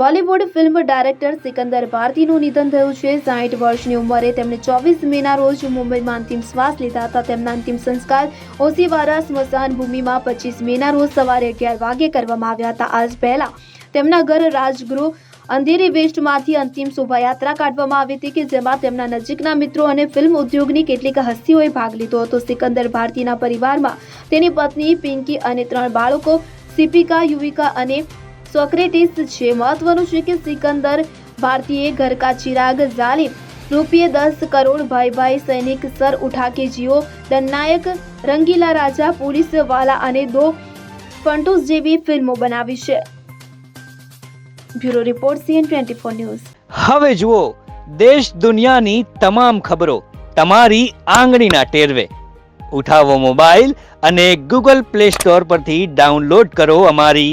Bollywood film director Sikandar ભારતીનું નિધન થયું છે. સાઠ વર્ષની ઉંમરે તેમણે ચોવીસ મેના રોજ મુંબઈમાં અંતિમ શ્વાસ લીધા હતા. તેમના અંતિમ સંસ્કાર ઓસીવારા સ્મશાન ભૂમિમાં પચીસ મેના રોજ સવારે અગિયાર વાગે કરવામાં આવ્યા હતા. આજ પહેલા તેમના ઘર રાજગૃહ અંધેરી વેસ્ટમાંથી અંતિમ શોભાયાત્રા કાઢવામાં આવી હતી કે જેમાં તેમના નજીકના મિત્રો અને ફિલ્મ ઉદ્યોગની કેટલીક હસ્તીઓએ ભાગ લીધો હતો. સિકંદર ભારતીના પરિવારમાં તેની પત્ની પિંકી અને ત્રણ બાળકો, સિપિકા, યુવિકા અને સોક્રેટિસ છે. મહત્વનું છે કે સિકંદર ભારતીય ઘર ચિરાગ જાલિમ રૂપિયે દસ કરોડ ભાઈ ભાઈ સૈનિક સર ઉઠા જીઓ. દનનાયક રંગીલા રાજા પોલીસ વાલા અને દો ફંટુસ જેવી ફિલ્મો બનાવી છે. Bureau report CN twenty four news. હવે જુઓ, દેશ દુનિયાની તમામ ખબરો તમારી આંગળીના ટેરવે. ઉઠાવો મોબાઈલ અને ગૂગલ પ્લે સ્ટોર પરથી ડાઉનલોડ કરો અમારી